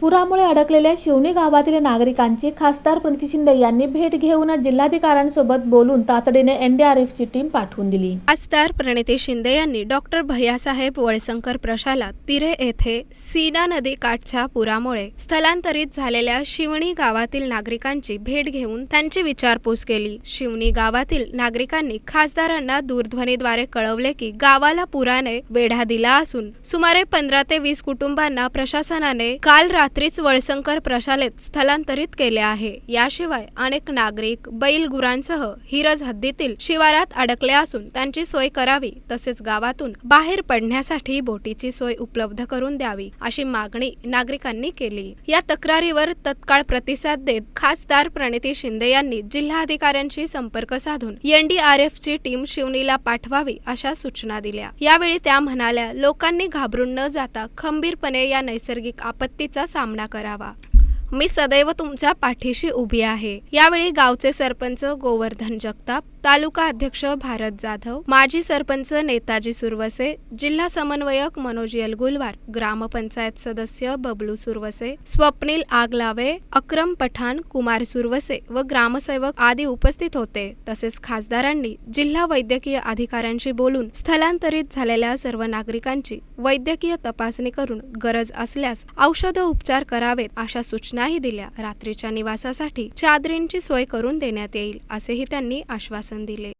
पुरामुळे अडकलेल्या शिवणी गावातील नागरिकांची खासदार प्रणिती शिंदे यांनी भेट घेऊन जिल्हाधिकाऱ्यांसोबत बोलून तातडीने एनडीआरएफची टीम पाठवून दिली. खासदार प्रणिती शिंदे यांनी डॉक्टर भैयासाहेब वळसंकर प्रशाला तिरे येथे सीना नदी काठच्या पुरामुळे स्थलांतरित झालेल्या शिवणी गावातील नागरिकांची भेट घेऊन त्यांची विचारपूस केली. शिवणी गावातील नागरिकांनी खासदारांना दूरध्वनीद्वारे कळवले की गावाला पुराने वेढा दिला असून सुमारे पंधरा ते वीस कुटुंबांना प्रशासनाने काल रात्रीच वळसंकर प्रशालेत स्थलांतरित केले आहे. याशिवाय अनेक नागरिक बैल गुरांसह हिरज हद्दीतील शिवारात अडकले असून त्यांची सोय करावी तसेच गावातून बाहेर पडण्यासाठी बोटीची सोय उपलब्ध करून द्यावी अशी मागणी नागरिकांनी केली. या तक्रारीवर तत्काळ प्रतिसाद देत खासदार प्रणिती शिंदे यांनी जिल्हाधिकाऱ्यांशी संपर्क साधून एनडीआरएफ ची टीम शिवणीला पाठवावी अशा सूचना दिल्या. यावेळी त्या म्हणाल्या लोकांनी घाबरून न जाता खंबीरपणे या नैसर्गिक आपत्तीचा सामना करावा. मी सदैव तुमच्या पाठीशी उभी आहे. यावेळी गावचे सरपंच गोवर्धन जगताप तालुका अध्यक्ष भारत जाधव माजी सरपंच नेताजी सुरवसे जिल्हा समन्वयक मनोज यलगुलवार ग्रामपंचायत सदस्य बबलू सुरवसे स्वप्नील आगलावे अक्रम पठाण कुमार सुरवसे व ग्रामसेवक आदी उपस्थित होते. तसेच खासदारांनी जिल्हा वैद्यकीय अधिकाऱ्यांशी बोलून स्थलांतरित झालेल्या सर्व नागरिकांची वैद्यकीय तपासणी करून गरज असल्यास औषध उपचार करावेत अशा सूचना सूचनाही दिल्या. रात्रीच्या निवासासाठी चादरींची सोय करून देण्यात येईल असेही त्यांनी आश्वासन दिले.